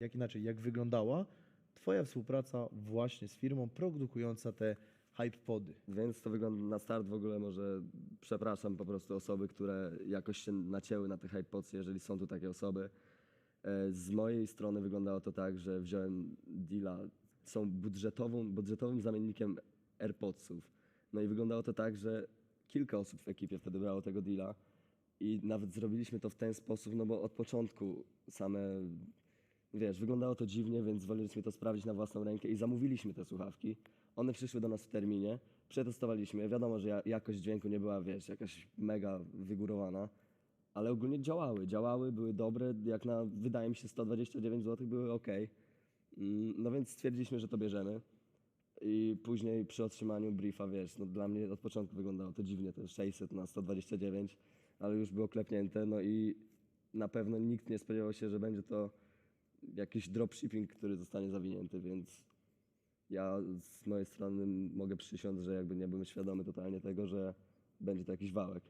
jak inaczej, jak wyglądała Twoja współpraca właśnie z firmą produkująca te hype pody? Więc to wygląda na start w ogóle może przepraszam po prostu osoby, które jakoś się nacięły na te hypocje, jeżeli są tu takie osoby. E, Z mojej strony wyglądało to tak, że wziąłem deala, są budżetową, budżetowym zamiennikiem AirPodsów. No i wyglądało to tak, że kilka osób w ekipie wtedy brało tego deala i nawet zrobiliśmy to w ten sposób, no bo od początku same Wiesz, wyglądało to dziwnie, więc woleliśmy to sprawdzić na własną rękę i zamówiliśmy te słuchawki. One przyszły do nas w terminie, przetestowaliśmy. Wiadomo, że ja- jakość dźwięku nie była, wiesz, jakaś mega wygórowana, ale ogólnie działały. Działały, były dobre, jak na, wydaje mi się, 129 zł były ok. No więc stwierdziliśmy, że to bierzemy. I później przy otrzymaniu briefa, wiesz, no dla mnie od początku wyglądało to dziwnie, to 600 na 129, ale już było klepnięte, no i na pewno nikt nie spodziewał się, że będzie to jakiś dropshipping, który zostanie zawinięty, więc ja z mojej strony mogę przysiąc, że jakby nie byłem świadomy totalnie tego, że będzie to jakiś wałek.